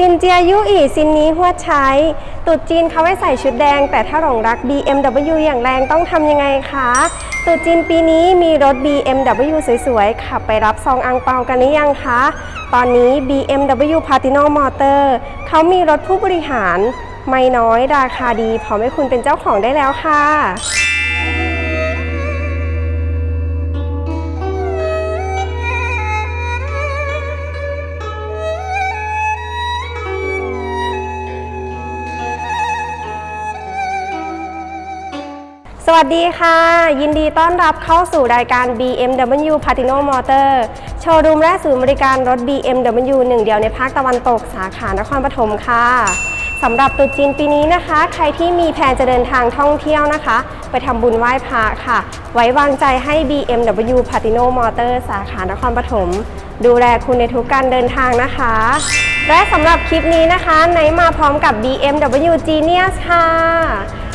ซินเจียยุอีซินนี้หัวใช้ตุดจีนเขาให้ใส่ชุดแดง แต่ถ้าหลงรัก BMW อย่างแรงต้องทำยังไงคะตุดจีนปีนี้มีรถ BMW สวยๆ ขับไปรับซองอังเปากันหรือยังคะ ตอนนี้ BMW Platino Motor เขามีรถผู้บริหาร ไม่น้อยราคาดีพร้อมให้คุณเป็นเจ้าของได้แล้วค่ะ สวัสดีค่ะ ยินดีต้อนรับเข้าสู่รายการ BMW Patino Motor โชว์รูมและศูนย์บริการรถ BMW หนึ่งเดียวในภาคตะวันตกสาขานครปฐมค่ะสำหรับตรุษจีนปีนี้นะคะ ใครที่มีแผนจะเดินทางท่องเที่ยวนะคะ ไปทำบุญไหว้พระค่ะ ไว้วางใจให้ BMW Patino Motor สาขานครปฐมดูแลคุณในทุกการเดินทางนะคะ และสำหรับคลิปนี้นะคะไนมาพร้อมกับ BMW Genius ค่ะ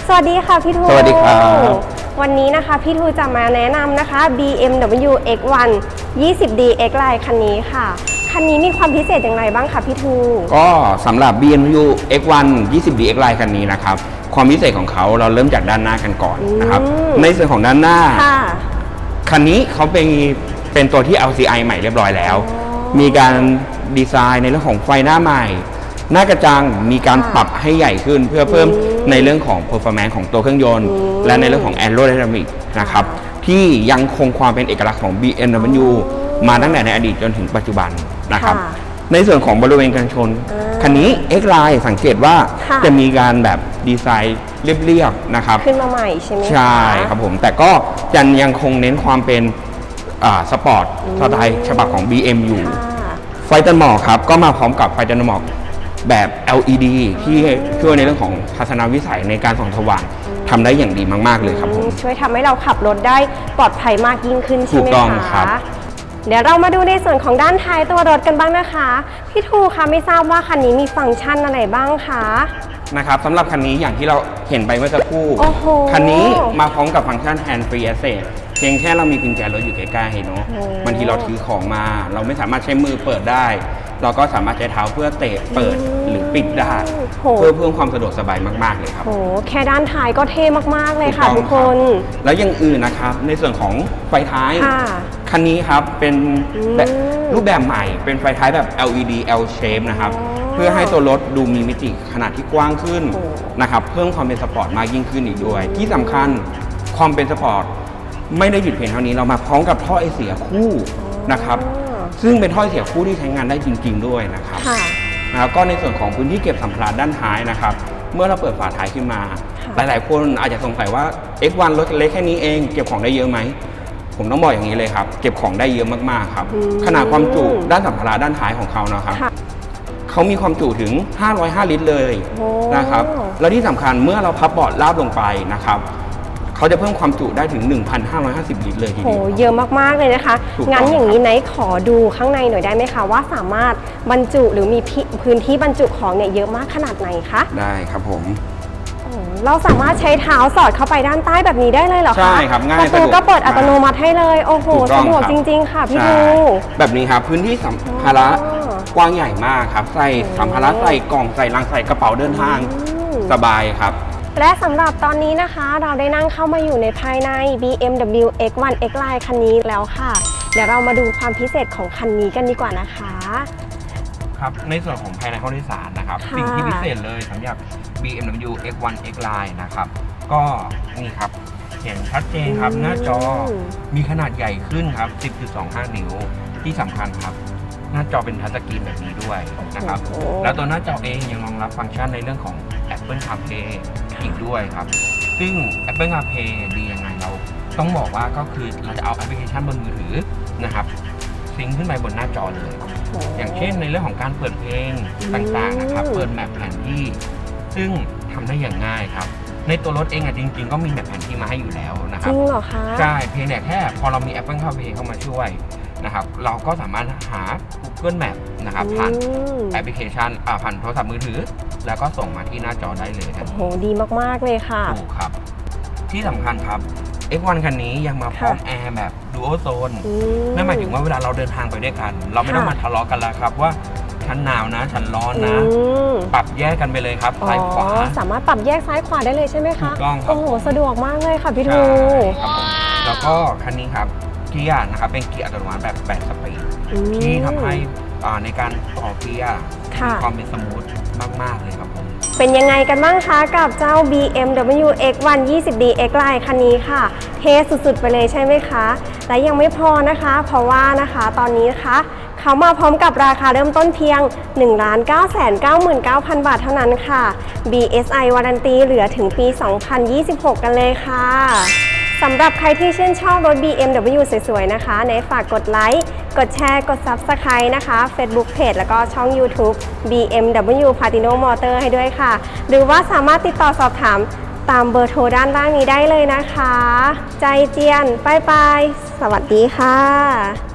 สวัสดีค่ะพี่ทูสวัสดีครับ วันนี้นะคะพี่ทูจะมาแนะนำนะคะ BMW X1 20D X Line คันนี้ค่ะ คันนี้มีความพิเศษอย่างไรบ้างคะพี่ทู ก็สำหรับ BMW X1 20D X Line คันนี้นะครับ ความพิเศษของเขาเราเริ่มจากด้านหน้ากันก่อนนะครับ อืม ในส่วนของด้านหน้า ค่ะ คันนี้เขาเป็นเป็นตัวที่ LCI ใหม่เรียบร้อยแล้ว อ๋อมีการดีไซน์ในเรื่องของไฟหน้าใหม่ หน้ากระจังมีการค่ะปรับให้ใหญ่ขึ้น เพื่อเพิ่มอืมในเรื่องของ performance ของตัวเครื่องยนต์อืมและในเรื่องของ aerodynamic นะครับที่ยังคงความเป็นเอกลักษณ์ของ BMW มาตั้งแต่ในอดีตจนถึงปัจจุบันนะครับค่ะในส่วนของบริเวณกันชนอ่าคันนี้ X Line สังเกตว่าค่ะจะมีการแบบดีไซน์เรียบๆนะครับ ขึ้นมาใหม่ใช่ไหมคะใช่ครับผม แต่ก็ยังยังคงเน้นความเป็นอ่าสปอร์ตสไตล์ฉบับของ BM อยู่ค่ะไฟตันหมอกครับ ก็มาพร้อมกับไฟตันหมอก แบบ LED ที่ช่วยในเรื่องของทัศนวิสัยในการส่องสว่างทำได้อย่างดีมาก ๆ เลยครับผมช่วยทำให้เราขับรถได้ปลอดภัยมากยิ่งขึ้นใช่ไหมถูกต้องคะครับเดี๋ยวเรามาดูในส่วนของด้านท้ายตัวรถกันบ้างนะคะพี่ทูคะไม่ทราบว่าคันนี้มีฟังก์ชันอะไรบ้างคะ นะครับสำหรับคันนี้อย่างที่เราเห็นไปเมื่อสักครู่ โอ้โหคันนี้มาพร้อมกับฟังก์ชัน hand free access เพียงแค่เรามีกุญแจรถอยู่ใกล้ๆเนาะโอ้ บางทีเราถือของมา เราไม่สามารถใช้มือเปิดได้ เราก็สามารถใช้เท้าเพื่อเตะเปิดหรือปิดได้โห เพื่อเพิ่มความสะดวกสบายมากๆเลยครับ โห แค่ด้านท้ายก็เท่มาก ๆ เลยค่ะ ถูทุกกต้คองน รับแล้วอยังอื่นนะครับ ในส่วนของไฟท้าย ค่ะ คันนี้ครับเป็นอืมแบบรูปแบบใหม่เป็นไฟท้ายแบบ LED L shape นะครับ อ๋อเพื่อให้ตัวรถดูมีมิติขนาดที่กว้างขึ้นโอ้ นะครับ เพิ่มความเป็นสปอร์ตมากยิ่งขึ้นอีกด้วย ที่สำคัญความเป็นสปอร์ตไม่ได้หยุดเพียงเท่านี้เรามาพร้อมกับท่อไอเสียคู่นะครับอ๋อ ซึ่งเป็นท่อไอเสียคู่ที่ใช้งานได้จริง ๆ ด้วยนะครับค่ะแล้วก็ในส่วนของพื้นที่เก็บสัมภาระด้านท้ายนะครับ เมื่อเราเปิดฝาท้ายขึ้นมาค่ะหลายๆ คนอาจจะสงสัยว่า X1 รถเล็กแค่นี้เองเก็บของได้เยอะไหม ผมต้องบอกอย่างนี้เลยครับ เก็บของได้เยอะมากๆครับ อืม ขนาดความจุด้านสัมภาระด้านท้ายของเขานะครับ ค่ะ เขามีความจุถึง 505 ลิตรเลยโอ้นะครับ แล้วที่สำคัญเมื่อเราพับเบาะราบลงไปนะครับ เขาจะเพิ่มความจุได้ถึง 1,550 ลิตรเลยทีโหเดียว เยอะมากๆเลยนะคะ ถูกต้องงั้นอย่างนี้ไนท์ขอดูข้างในหน่อยได้ไหมคะ ว่าสามารถบรรจุหรือมีพิพื้นที่บรรจุของเนี่ยเยอะมากขนาดไหนคะได้ครับผม โอ้เราสามารถใช้เท้าสอดเข้าไปด้านใต้แบบนี้ได้เลยเหรอคะใช่ครับง่ายประตูสะดวกก็เปิดอัตโนมัติให้เลย โอ้โหถูกต้สะองดวกครับ จริง ๆ ค่ะพี่ใช่ดู แบบนี้ครับพื้นที่สัมภาระอ๋อกว้างใหญ่มากครับ ใส่สัมภาระใส่กล่องใส่ลังใส่กระเป๋าเดินทางอืม สบายครับ และสำหรับตอนนี้นะคะ เราได้นั่งเข้ามาอยู่ในภายใน BMW X1 X Line คันนี้แล้วค่ะ เดี๋ยวเรามาดูความพิเศษของคันนี้กันดีกว่านะคะ ครับ ในส่วนของภายในห้องโดยสารนะครับ ค่ะ สิ่งที่พิเศษเลยสำหรับ BMW X1 X Line นะครับ ก็นี่ครับเห็นชัดเจนครับหน้าจอมีขนาดใหญ่ขึ้นครับ 10.25 นิ้วที่สำคัญครับ หน้าจอเป็นทัชสกรีนแบบนี้ด้วยนะครับ โอ้โหแล้วตัวหน้าจอเองยังรองรับฟังก์ชันในเรื่องของ Apple CarPlay อีกด้วยครับ ซึ่ง Apple CarPlay ดียังไงเรา ต้องบอกว่าก็คือเราจะเอาแอปพลิเคชันบนมือถือนะครับซิงค์ขึ้นไปบนหน้าจอเลย อย่างเช่นในเรื่องของการเปิดเพลงต่างๆนะครับอืมเปิดแมปแผนที่ ซึ่งทำได้อย่างง่ายครับ ในตัวรถเองอะจริง ๆ ก็มีแมปแผนที่มาให้อยู่แล้วนะคจรับริงเหรอคะใช่เพียงแต่แค่พอเรามี Apple CarPlay เข้ามาช่วยนะครับเราก็สามารถหา Google Map นะครับผ่านอืมแอปพลิเคชันอ่าผ่านโทรศัพท์มือถือ แล้วก็ส่งมาที่หน้าจอได้เลยทันโอ้ทีโหดีมากๆเลยค่ะ ถูกครับ ที่สำคัญครับ X1 คันนี้ยังมาพร้อมแอร์แบบ Dual Zone อื นั่นหมายถึงว่าเวลาเราเดินทางไปด้วยกัน เราไม่ต้องค่ะ มาทะเลาะกันแล้วครับว่าชั้นหนาวนะชั้นร้อนนะ อืมปรับแยกกันไปเลยครับอ๋อซ้ายขวาสามารถปรับแยกซ้ายขวาได้เลยใช่ไหมคะถูกต้องครับ โอ้โหสะดวกมากเลยค่ะพี่ทู ใช่ครับผมแล้วก็คันนี้ครับเกียร์นะครับเป็นเกียร์อัตโนมัติแบบ 8 สปีดอืมที่ทำให้อ่าในการต่อเกียร์ค่ะ มีความเป็นสมูท มากๆเลยครับผม เป็นยังไงกันบ้างคะกับเจ้า BMW X1 20D X Line คันนี้ค่ะ เทสุดๆ ไปเลยใช่ไหมคะ และยังไม่พอนะคะ เพราะว่านะคะตอนนี้นะคะเขามาพร้อมกับราคาเริ่มต้นเพียง 1 9 9 9 9 0 0 บาทเท่านั้นค่ะ BSI วารันตีเหลือถึงปี 2026 กันเลยค่ะสำหรับใครที่ชื่นชอบรถ BMW สวยๆ นะคะในฝากกดไลค์ กดแชร์กด Subscribe นะคะ Facebook Page แล้วก็ช่อง YouTube BMW Patino Motor ให้ด้วยค่ะ หรือว่าสามารถติดต่อสอบถามตามเบอร์โทรด้านล่างนี้ได้เลยนะคะ ใจเจียนป้ายปายสวัสดีค่ะ